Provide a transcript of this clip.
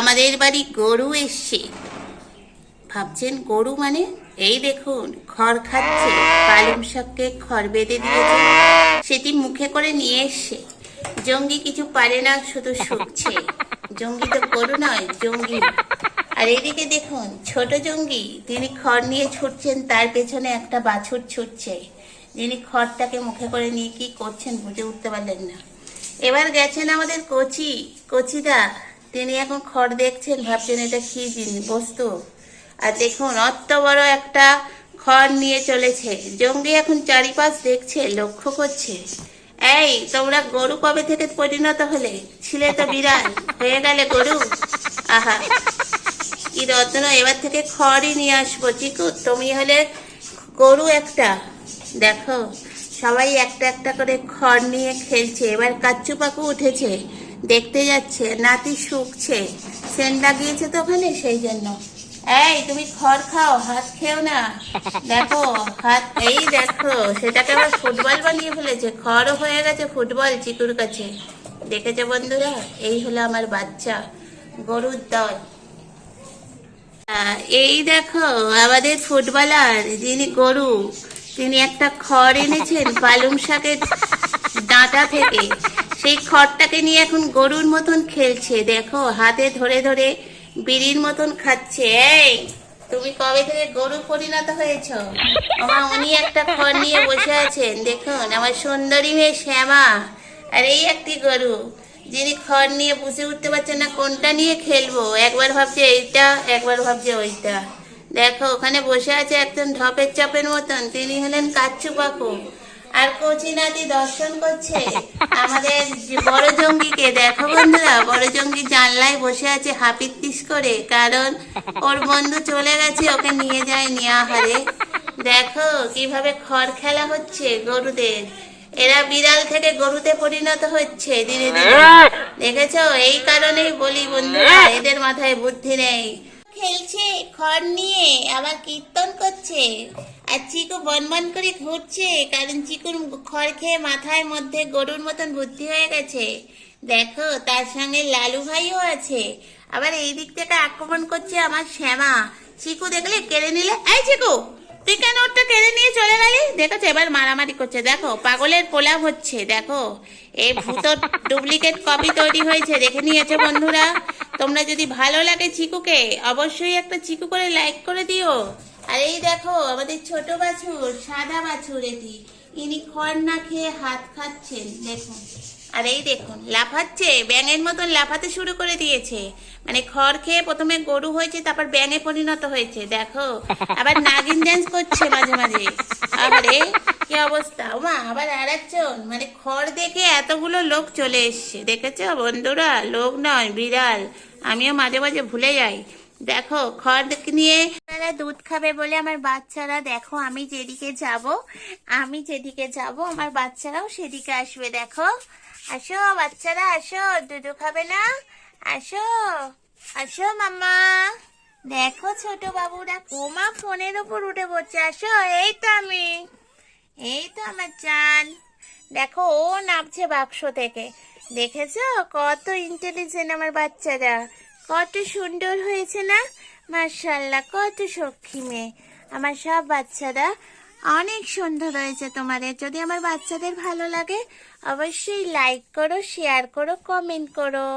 আমাদের বাড়ি গরু এসছে। ভাবছেন গরু মানে? এই দেখুন, খড় খাচ্ছে, পালং শাককে খড় বেঁধে দিয়েছে। সেটি মুখে করে নিয়ে এসছে। জঙ্গি কিছু পারে না, শুধু শুকছে। জঙ্গি তো গরু নয়, জঙ্গি। আর এদিকে দেখুন, ছোট জঙ্গি তিনি খড় নিয়ে ছুটছেন, তার পেছনে একটা বাছুর ছুটছে। যিনি খড়টাকে মুখে করে নিয়ে কি করছেন বুঝে উঠতে পারলেন না। এবার গেছেন আমাদের কচি, কচিদা। তিনি এখন খড় দেখছেন, ভাবছেন এটা কি জিনিস, বস্তু। আর দেখুন অত বড় একটা খড় নিয়ে চলেছে। জঙ্গি এখন চারিপাশ দেখছে, লক্ষ্য করছে। এই, তোমরা গরু কবে থেকে পরিণত হলে? ছিলে তো বিড়াল, হয়ে গেলে গরু। আহা, কি রত্ন, এবার থেকে খড়ই নিয়ে আসব। চিকু, তুমি হলে গরু একটা। দেখো, সবাই একটা একটা করে খড় নিয়ে খেলছে। এবার কাচ্চু পাকু উঠেছে। দেখতে যাচ্ছে, নাতি শুকছে। সেন লাগিয়েছে তো ওখানে, সেই জন্য। এই, তুমি খড় খাও, হাত খেও না। দেখো, হাত, এই দেখো, সেটাকে আবার ফুটবল বানিয়ে ফেলেছে। খড়ও হয়ে গেছে ফুটবল চিকুর কাছে। দেখেছ বন্ধুরা? এই হলো আমার বাচ্চা, গরুর দল। এই দেখো, আমাদের ফুটবলার, যিনি গরু, তিনি একটা খড় এনেছেন পালং শাকের ডাঁটা থেকে। সেই খড়টাকে নিয়ে এখন গরুর মতন খেলছে। দেখো, হাতে ধরে ধরে বিড়ির মতন খাচ্ছে। এই, তুমি কবে থেকে গরু পরিণত হয়েছ? আমার উনি একটা খড় নিয়ে বসে আছেন। দেখুন, আমার সুন্দরী মেয়ে শ্যামা। আর এই একটি গরু, যিনি খড় নিয়ে বুঝে উঠতে পারছে না, কোনটা নিয়ে খেলব? একবার ভাবছে এইটা, একবার ভাবছে ওইটা। দেখো, ওখানে বসে আছে একজন ঢপের চাপের মতন। তিনি হলেন কাচ্চু পাকু আর কচি নাতি দর্শন করছে? আমাদের বড় জঙ্গিকে দেখো বন্ধুরা, বড় জঙ্গি জানলায় বসে আছে হাপিত পিস করে, কারণ ওর বন্ধু চলে গেছে, ওকে নিয়ে যায় নিয়াহারে। দেখো কীভাবে খড় খেলা হচ্ছে গরুদের। এরা বিড়াল থেকে গরুতে পরিণত হচ্ছে ধীরে ধীরে। দেখেছ? এই কারণেই বলি বন্ধুরা, এদের মাথায় বুদ্ধি নেই। খেলছে খড় নিয়ে, আবার কীর্তন করছে। আর চিকু বনবন করে ঘুরছে, কারণ চিকুর খড় খেয়ে মাথায় মধ্যে গরুর মতন বুদ্ধি হয়ে গেছে। দেখো, তার সঙ্গে লালু ভাইও আছে। আবার এই দিক থেকে আক্রমণ করছে আমার শ্যামা। চিকু দেখলে কেড়ে নিলে, এই চিকু, তুই কেন ওরটা কেড়ে নিয়ে চলে গেলি? দেখেছ, এবার মারামারি করছে। দেখো, পাগলের পোলাপ হচ্ছে, দেখো। এই ভূত ডুপ্লিকেট কপি তৈরি হয়েছে, দেখে নিয়েছে বন্ধুরা। তোমরা যদি ভালো লাগে চিকুকে, অবশ্যই একটা চিকু করে লাইক করে দিও। আর এই দেখো, আমাদের ছোট বাছুর, সাদা বাছুর এটি। ইনি খড় না খেয়ে হাত খাচ্ছেন, দেখুন। আর এই দেখুন, লাফাচ্ছে, ব্যাঙের মতন লাফাতে শুরু করে দিয়েছে। মানে খড় খেয়ে প্রথমে গরু হয়েছে, তারপর ব্যাঙে পরিণত হয়েছে, দেখো। আবার নাগিন ড্যান্স করছে মাঝে মাঝে। আবারে কি অবস্থা? ওমা, আবার আর একজন মানে খড় দেখে এতগুলো লোক চলে এসছে, দেখেছ বন্ধুরা? লোক নয়, বিড়াল। আমিও মাঝে মাঝে ভুলে যাই। দেখো খড় নিয়ে তারা দুধ খাবে বলে আমার বাচ্চারা, দেখো, আমি যেদিকে যাব, আমি যেদিকে যাব, আমার বাচ্চারাও সেদিকে আসবে, দেখো। আসো, বাচ্চারা, আসো দুধু খাবে না। আসো আসো, মাম্মা। দেখো, ছোট বাবুরা কোমা ফোনের উপর উঠে পড়ছে। আসো, এই তো আমি। এই তো আমার চান। দেখো, ও নামছে বাক্স থেকে। দেখেছ? কত ইন্টেলিজেন্ট আমার বাচ্চারা। কত সুন্দর হয়েছে না? মার্শাল্লাহ কত সক্ষী মেয়ে। আমার সব বাচ্চারা অনেক সুন্দর হয়েছে তোমাদের। যদি আমার বাচ্চাদের ভালো লাগে, অবশ্যই লাইক করো শেয়ার করো কমেন্ট করো।